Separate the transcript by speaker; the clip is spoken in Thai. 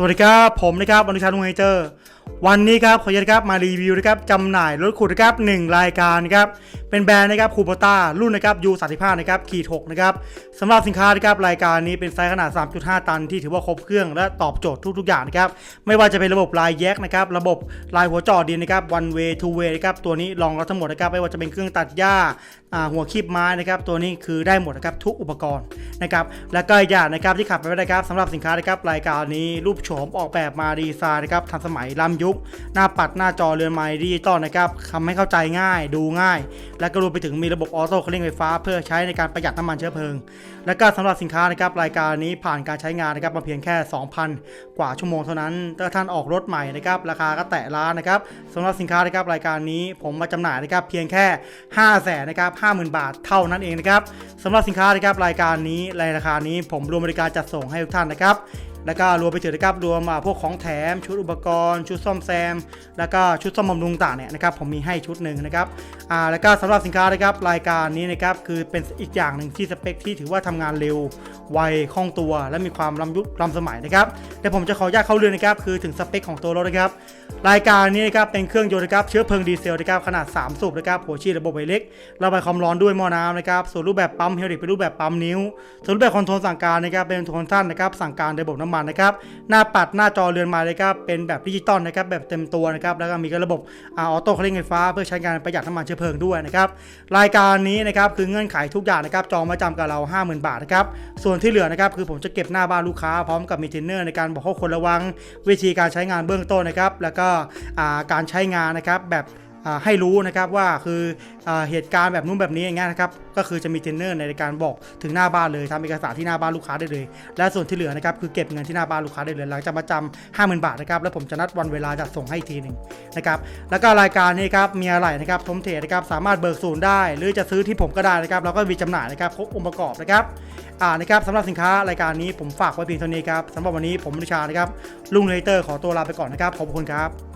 Speaker 1: สวัสดีครับ ผมนะครับอนุชาลุงไฮเจอร์ วันนี้ครับขออนุญาตครับมารีวิวนะครับจำหน่ายรถขุดนะครับหนึ่งรายการครับเป็นแบรนด์นะครับคูโบต้ารุ่นนะครับยูสาินะครับขีด6นะครับสำหรับสินค้านะครับรายการนี้เป็นไซส์ขนาด 3.5 ตันที่ถือว่าครบเครื่องและตอบโจทย์ทุกๆอย่างนะครับไม่ว่าจะเป็นระบบลายแยกนะครับระบบลายหัวจอดินนะครับ one way two way นะครับตัวนี้รองรับทั้งหมดนะครับไม่ว่าจะเป็นเครื่องตัดหญ้าหัวคีบไม้นะครับตัวนี้คือได้หมดนะครับทุกอุปกรณ์นะครับแล้วก็อีกอย่างนะครับที่ขับไปไม่ได้ครับสำหรับสินค้านะครับรายการนี้รูปโฉมออกแบบมาดีไซน์นะครับทันสมัยล้ำยุค หน้าปัดหน้าจอเรือนไม้ดิจิตอลนะครับทำให้เข้าใจง่ายดูง่ายและก็รวมไปถึงมีระบบออโต้เครื่องไฟฟ้า เพื่อใช้ในการประหยัดน้ำมันเชื้อเพลิง และก็สำหรับสินค้านะครับรายการนี้ผ่านการใช้งานนะครับมาเพียงแค่ 2,000 กว่าชั่วโมงเท่านั้นถ้าท่านออกรถใหม่นะครับราคาก็แตะล้านนะครับสำหรับสินค้านะครับรายการนี้ผมมาจำหน่ายนะครับเพียงแค่5 0 0แสนนะครับ50,000บาทเท่านั้นเองนะครับสำหรับสินค้านะครับรายการนี้ในราคานี้ผมรวมบริการจัดส่งให้ทุกท่านนะครับ แล้วก็รวมไปถึงนะครับรวมมาพวกของแถมชุดอุปกรณ์ ชุดซ่อมแซม แล้วก็ชุดซ่อมบำรุงต่างเนี่ยนะครับผมมีให้ชุดหนึ่งนะครับอ่าแล้วก็สำหรับสินค้านะครับรายการนี้นะครับคือเป็นอีกอย่างหนึ่งที่สเปคที่ถือว่าทำงานเร็วไวคล่องตัว และมีความล้ำยุคล้ำสมัยนะครับเดี๋ยวผมจะขออนุญาตเข้าเรื่องนะครับคือถึงสเปคของตัวรถนะครับรายการนี้นะครับเป็นเครื่องยนต์นะครับเชื้อเพลิงดีเซลนะครับขนาด 3 สูบนะครับหัวฉีดระบบไฟเล็กระบายความร้อนด้วยหม้อน้ำนะครับส่วนรูปแบบปั๊มเฮลิกเป็นรูปแบบปั๊มนิ้ว ส่วนรูปแบบคอนโทรลสั่งการนะครับเป็นคอนโทรลท่านนะครับสั่งการระบบน้ำมันนะครับ หน้าปัดหน้าจอเรือนไม้เลยครับ เป็นแบบดิจิตอลนะครับ แบบเต็มตัวนะครับ แล้วก็มีระบบออโต้เครื่องไฟฟ้า เพื่อใช้งานประหยัดน้ำมันเชื้อเพลิงด้วยนะครับ รายการนี้นะครับคือเงื่อนไขทุกอย่างนะครับ จองมาจำกับเรา 50,000 บาทนะครับ ส่วนที่เหลือนะครับคือผมจะเก็บหน้าบ้านลูกค้าพร้อมกับมีเทรนเนอร์ในการบอกข้อควรระวังวิธีการใช้งานเบื้องต้นนะครับ แล้วก็การใช้งานนะครับแบบ ให้รู้นะครับว่าคืออเหตุการณ์แบบนู้นแบบนี้อย่างเงี้ยนะครับก็คือจะมีเทรนเนอร์ในการบอกถึงหน้าบ้านเลยทำเอกสารที่หน้าบ้านลูกค้าได้เลย และส่วนที่เหลือนะครับคือเก็บเงินที่หน้าบ้านลูกค้าได้เลยหลังจากมาจำห้าหมื่นบาทนะครับแล้วผมจะนัดวันเวลาจัดส่งให้ทีหนึ่งนะครับแล้วก็รายการนี้ครับมีอะไรนะครับทมเทนะครับสามารถเบิกศูนย์ได้ หรือจะซื้อที่ผมก็ได้นะครับแล้วก็มีจำหน่ายนะครับครบองค์ประกอบนะครับอ่านะครับสำหรับสินค้ารายการนี้ผมฝากไว้เพียงเท่านี้ครับสำหรับวันนี้ผมนิชานะครับลุงเลเตอร์ขอตัวลาไปก่อนนะครับขอบคุณครับ